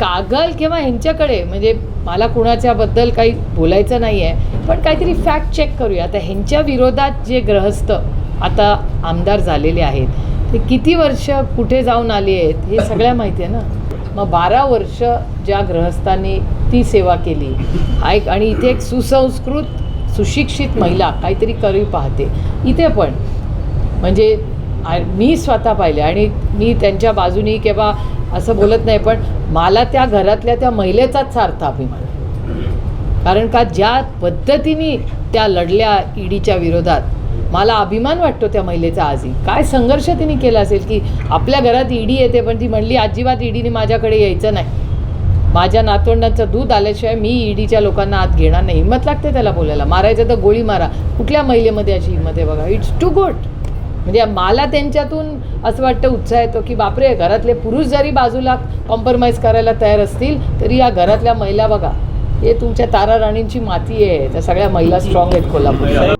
कागल किंवा ह्यांच्याकडे म्हणजे मला कुणाच्याबद्दल काही बोलायचं नाही आहे पण काहीतरी फॅक्ट चेक करूया. आता ह्यांच्या विरोधात जे ग्रहस्थ आता आमदार झालेले आहेत ते किती वर्ष कुठे जाऊन आले आहेत हे सगळ्या माहिती आहे ना? मग बारा वर्ष ज्या ग्रहस्थांनी ती सेवा केली हा एक आणि इथे एक सुसंस्कृत सुशिक्षित महिला काहीतरी करी पाहते. इथे पण म्हणजे मी स्वतः पाहिले आणि मी त्यांच्या बाजूनी किंवा असं बोलत नाही पण मला त्या घरातल्या त्या महिलेचाच सार्थ अभिमान कारण का ज्या पद्धतीने त्या लढल्या ईडीच्या विरोधात मला अभिमान वाटतो त्या महिलेचा आजही. काय संघर्ष तिने केला असेल की आपल्या घरात ईडी येते पण ती म्हणली अजिबात ईडीने माझ्याकडे यायचं नाही. माझ्या नातवंडांचं दूध आल्याशिवाय मी ईडीच्या लोकांना आत घेणार नाही. हिंमत लागते त्याला बोलायला. मारायचं तर गोळी मारा. कुठल्या महिलेमध्ये अशी हिंमत आहे बघा? इट्स टू गुड म्हणजे मला त्यांच्यातून असं वाटतं उत्साह येतो की बापरे घरातले पुरुष जरी बाजूला कॉम्प्रोमाइज करायला तयार असतील तरी या घरातल्या महिला बघा हे तुमच्या तारा राणींची माती आहे त्या सगळ्या महिला स्ट्रॉंग आहेत कोल्हापूर